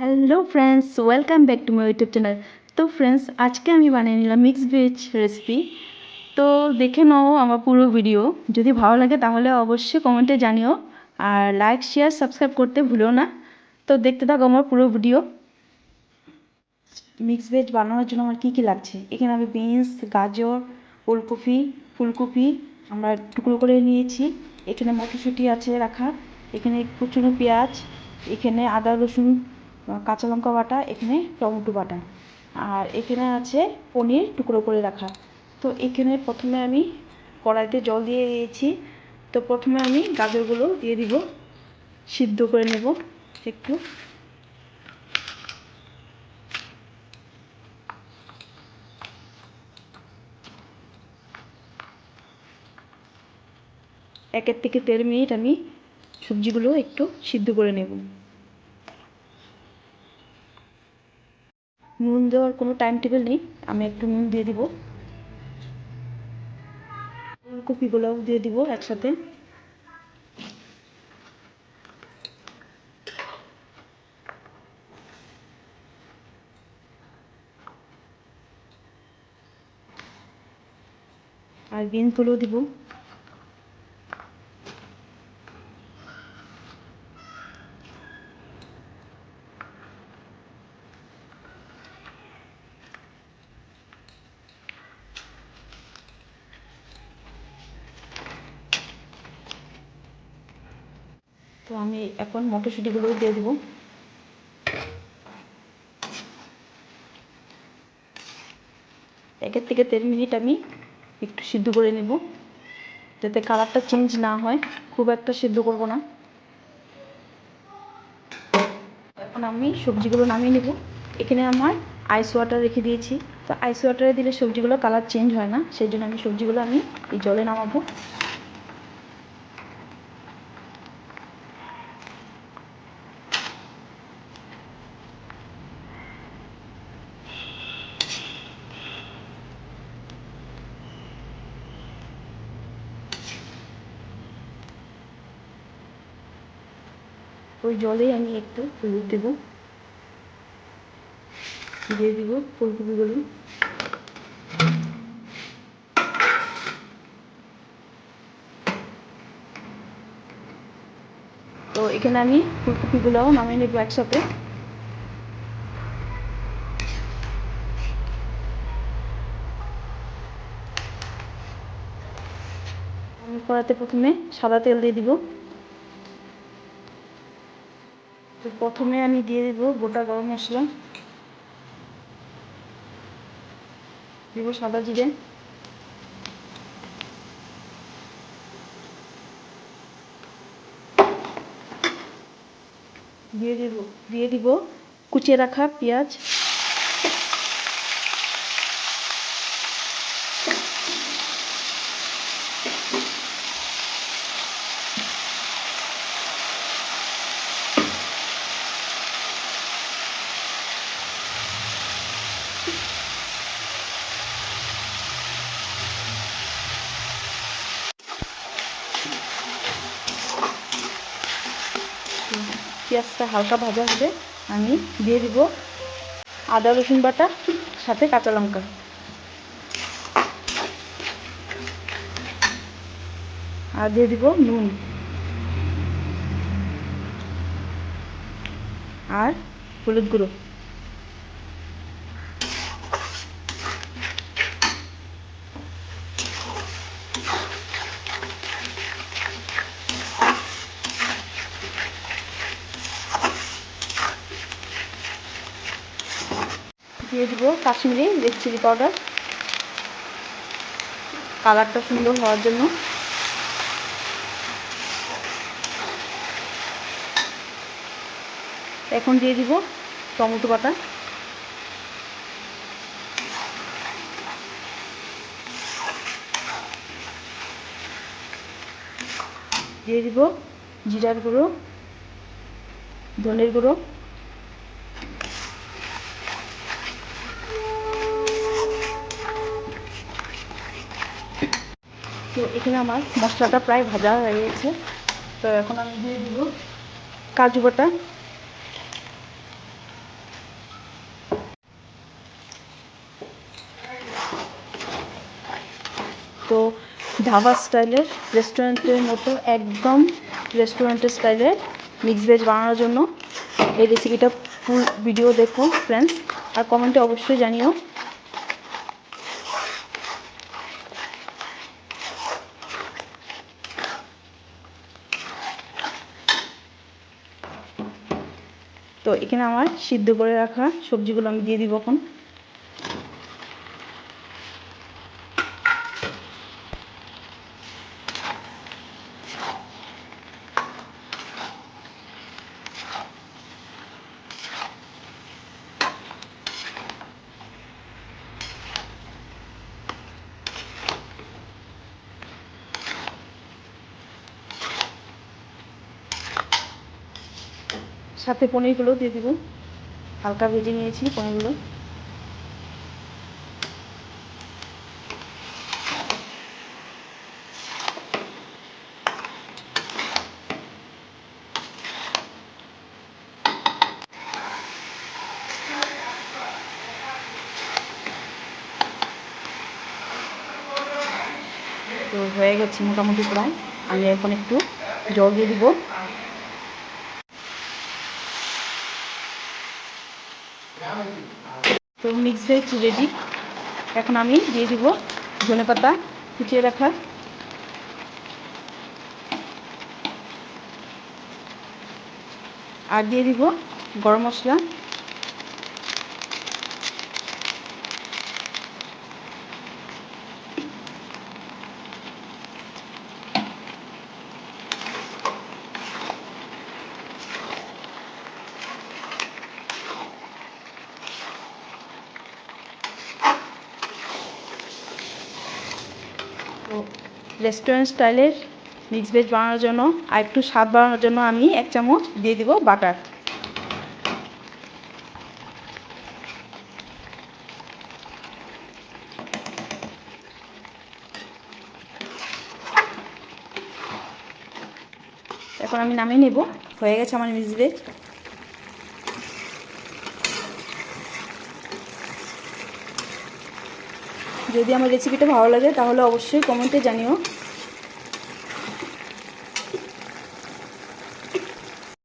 Hello friends welcome back to my YouTube channel তো friends আজকে আমি বানিয়ে নিলাম মিক্স ভেজ রেসিপি তো, দেখে নাও আমার পুরো ভিডিও যদি ভালো লাগে, তাহলে অবশ্যই কমেন্টে জানিও। আর লাইক শেয়ার সাবস্ক্রাইব করতে ভুলো না। তো, দেখতে থাকো আমার পুরো ভিডিও মিক্স ভেজ বানানোর জন্য আমার কী কী লাগছে? এখানে আমি বিনস গাজর ওলকপি ফুলকপি আমরা টুকরো করে নিয়েছি। এখানে মটরশুঁটি আছে রাখা। এখানে কুচুনো পেঁয়াজ। এখানে আদা, রসুন কাঁচা লঙ্কা বাটা, এখানে টমেটো বাটা। আর এখানে আছে পনির টুকরো করে রাখা। তো এখানে প্রথমে আমি কড়াইতে জল দিয়ে দিয়েছি। তো প্রথমে আমি গাজরগুলো দিয়ে দিব। সিদ্ধ করে নেব একটু। একের থেকে দেড় মিনিট আমি সবজিগুলো একটু সিদ্ধ করে নেব। নুন দেওয়ার কোনো টাইম টেবিল নেই, আমি একটু নুন দিয়ে দিব। ফুলকপিগুলোও দিয়ে দিব একসাথে। আর বিনসগুলোও দিব। তো আমি এখন মটরশুঁটিগুলো দিয়ে দেবো। একের থেকে দেড় মিনিট আমি একটু সিদ্ধ করে নেব, যাতে কালারটা চেঞ্জ না হয়। খুব একটা সিদ্ধ করব না। এখন আমি সবজিগুলো নামিয়ে নেব। এখানে আমার আইস ওয়াটার রেখে দিয়েছি। তো আইস ওয়াটারে দিলে সবজিগুলো কালার চেঞ্জ হয় না, সেই জন্য আমি সবজিগুলো আমি এই জলে নামাবো। ওই জলেই আমি একটু হলুদ দেবো। দিয়ে দিব ফুলকপিগুলো। তো এখানে আমি ফুলকপিগুলোও নামিয়ে নেব একসাথে। আমি কড়াতে প্রথমে সাদা তেল দিয়ে দিব। তো প্রথমে আমি দিয়ে দেব, গোটা গরম মশলা। দেবো সাদা জিরে। দিয়ে দেব, দিয়ে দিব কুচিয়ে রাখা পেঁয়াজ। পেঁয়াজটা হালকা ভাজা হলে আমি দিয়ে দিব আদা, রসুন বাটা, সাথে কাঁচা লঙ্কা। আর দিয়ে দিব নুন। আর হলুদ গুঁড়ো। দিয়ে দিব কাশ্মীরি রেড চিলি পাউডার কালারটা সুন্দর হওয়ার জন্য। এখন দিয়ে দিব টমেটো বাটা। দিয়ে দিব জিরার গুঁড়ো, ধনের গুঁড়ো। তো এখানে আমার মশলাটা প্রায় ভাজা হয়ে গেছে। তো এখন আমি দিয়ে দিব কাজু বাটা। তো ধাবা স্টাইলের রেস্টুরেন্টের মতো একদম রেস্টুরেন্টের স্টাইলে মিক্স ভেজ বানানোর জন্য এই রেসিপিটা ফুল ভিডিও দেখো ফ্রেন্ডস আর কমেন্টে অবশ্যই জানিও। তো এখানে আমার সিদ্ধ করে রাখা সবজিগুলো আমি দিয়ে দিব এখন। সাথে পনিরগুলো দিয়ে দিব। হালকা ভেজে নিয়েছি পনিরগুলো। তো হয়ে গেছে মোটামুটি প্রায়। আমি এখন একটু জল দিয়ে দিব। তো মিক্স ভেজ রেডি এখন আমি দিয়ে দিব ধনে পাতা কুচিয়ে রাখা। আর দিয়ে দিব গরম মশলা। রেস্টুরেন্ট স্টাইলের মিক্স ভেজ বানানোর জন্য আর একটু স্বাদ বাড়ানোর জন্য আমি এক চামচ দিয়ে দিব বাটার। এখন আমি নামিয়ে নেব। হয়ে গেছে আমার মিক্স ভেজ। যদি আমার রেসিপিটা ভালো লাগে তাহলে অবশ্যই কমেন্টে জানিও।